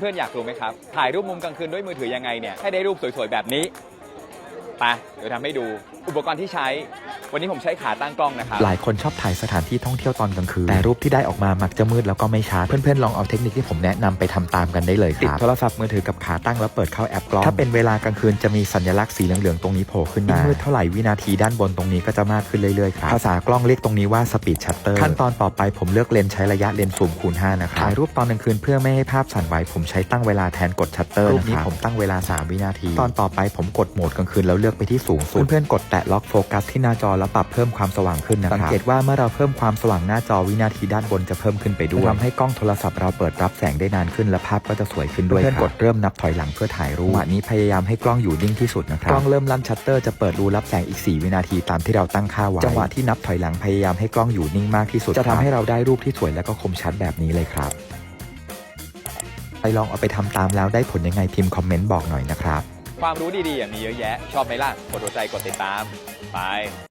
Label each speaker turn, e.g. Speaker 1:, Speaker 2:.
Speaker 1: เพื่อนๆอยากรู้ไหมครับ ถ่ายรูปมุมกลางคืนด้วยมือถือยังไงเนี่ยให้ได้รูปสวยๆแบบนี้ ไปเดี๋ยวทำให้ดู อุปกรณ์ที่ใช้ วันนี้ผมใช้ขาตั้งกล้องนะครับ
Speaker 2: หลายคนชอบถ่ายสถานที่ท่องเที่ยวตอนกลางคืน แต่รูปที่ได้ออกมามักจะมืดแล้วก็ไม่ชัดเพื่อนๆลองเอาเทคนิคที่ผมแนะนำไปทำตามกันได้เลยครับติดโทรศัพท์มือถือกับขาตั้งแล้วเปิดเข้าแอปกล้องถ้าเป็นเวลากลางคืนจะมีสัญลักษณ์สีเหลืองๆตรงนี้โผล่ขึ้นมายิ่งมืดเท่าไหร่วินาทีด้านบนตรงนี้ก็จะมากขึ้นเรื่อยๆครับภาษากล้องเรียกตรงนี้ว่า speed shutter ขั้นตอนต่อไปผมเลือกเลนส์ใช้ระยะเลนส์ซูมคูณ5นะครับถ่ายรูปตอนกลางคืนเพื่อไม่ให้ภาพสั่นไหวผมใช้ตั้งเวลาแทนกดชัตเตอร์รูปนี้ผมตั้งเวลา 3 วินาที ตอนต่อไปผมกดโหมดกลางคืนแล้วเลือกไปที่สูงสุดเพื่อนๆกดแตะล็อกโฟกัสที่หน้าจอแล้วปรับเพิ่มความสว่างขึ้นนะครับสังเกตว่าเมื่อเราเพิ่มความสว่างหน้าจอวินาทีด้านบนจะเพิ่มขึ้นไปด้วยทำให้กล้องโทรศัพท์เราเปิดรับแสงได้นานขึ้นและภาพก็จะสวยขึ้นด้วยเพื่อนๆกดเริ่มนับถอยหลังเพื่อถ่ายรูปจังหวะนี้พยายามให้กล้องอยู่นิ่งที่สุดนะครับกล้องเริ่มลั่นชัตเตอร์จะเปิดรูรับแสงอีก 4 วินาทีตามที่เราตั้งค่าไว้จังหวะที่นับถอยหลังพยายามให้กล้องอยู่นิ่งมากที่สุด จะทำให้เราได้รูปที่สวยและก็คมชัดแบบนี้เลยครับไปลองเอาไปทำตามแล้วได้ผลยังไงพิมพ์คอมเมนต์บอกหน่อยนะครับ
Speaker 1: ความรู้ดีๆอะมีเยอะแยะ ชอบไหมล่ะ กดหัวใจกดติดตาม ไป